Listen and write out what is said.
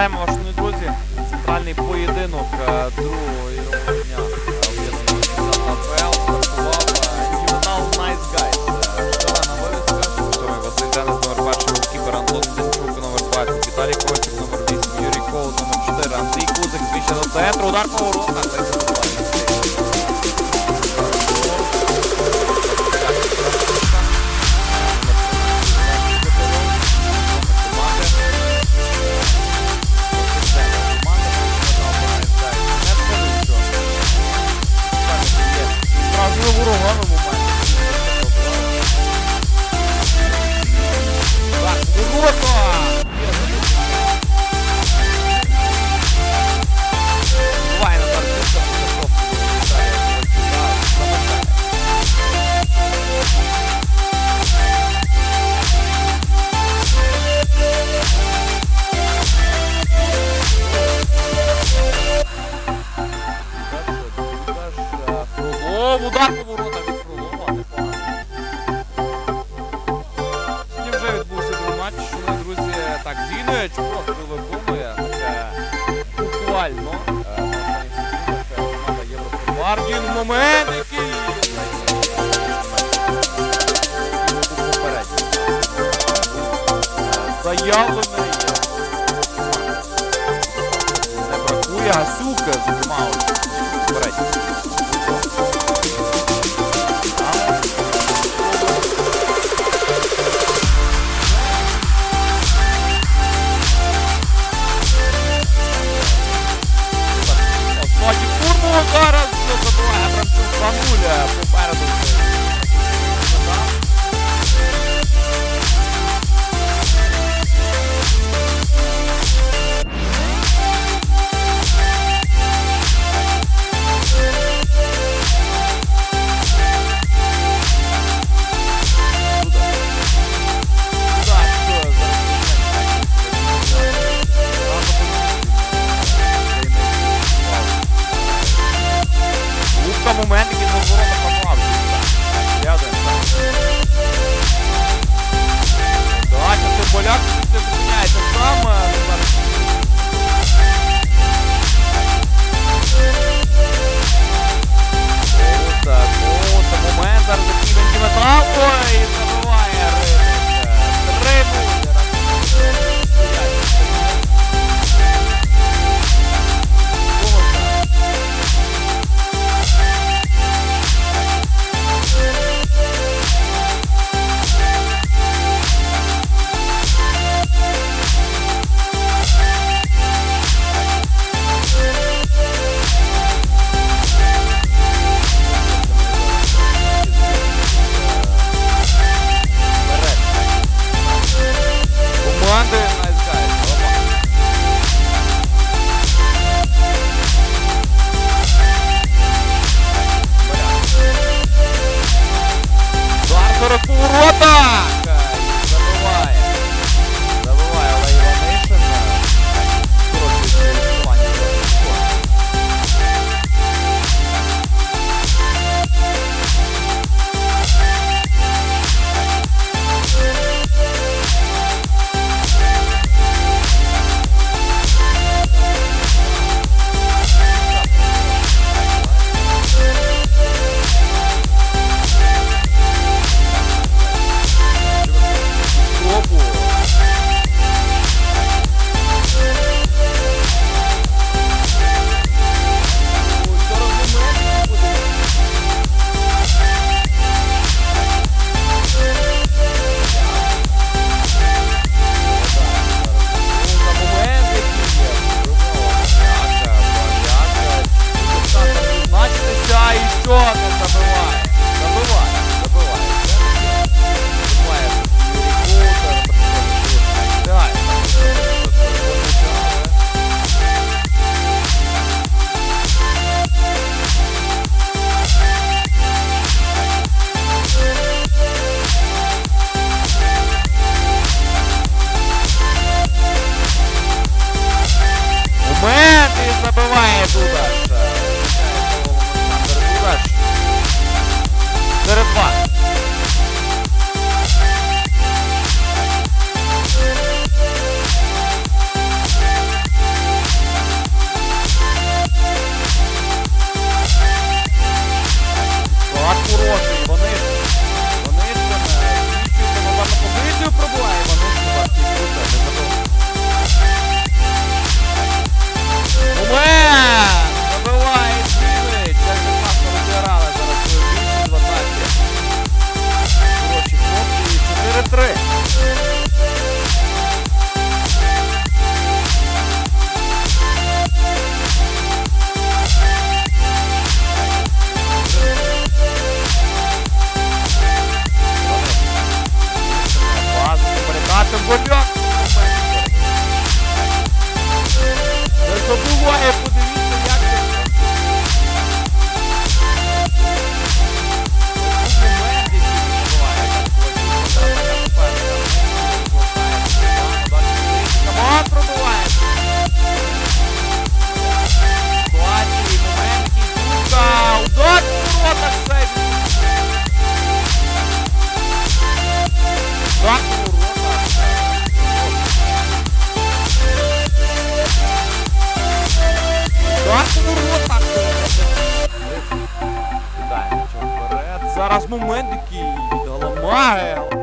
шановні друзі, центральний поєдинок е, другого ігрового дня АПЛ стартував Nice Guys. Е, Шалена вивіска. Сьомий Василь Денис, номер перший, голкіпер Антон Демчук, номер 20, Віталій Ковальчук, номер 8, Юрій Кол, номер 4, Андрій Кузик, звіще до центру, удар по воротах, Фролов, удар по воротах від Фролова, непогано. Сьогодні вже відбувся другий матч, шановні друзі, так, Зінович просто виконує таке буквально. е, е, команда момент, який... Е, Заявлений. Не бракує Гасюк, зокрема, от, момент він на ворота попав. Я один. Давайте це поляк, це зупиняється сам. Е, Sorocurubata. momento que ela morre.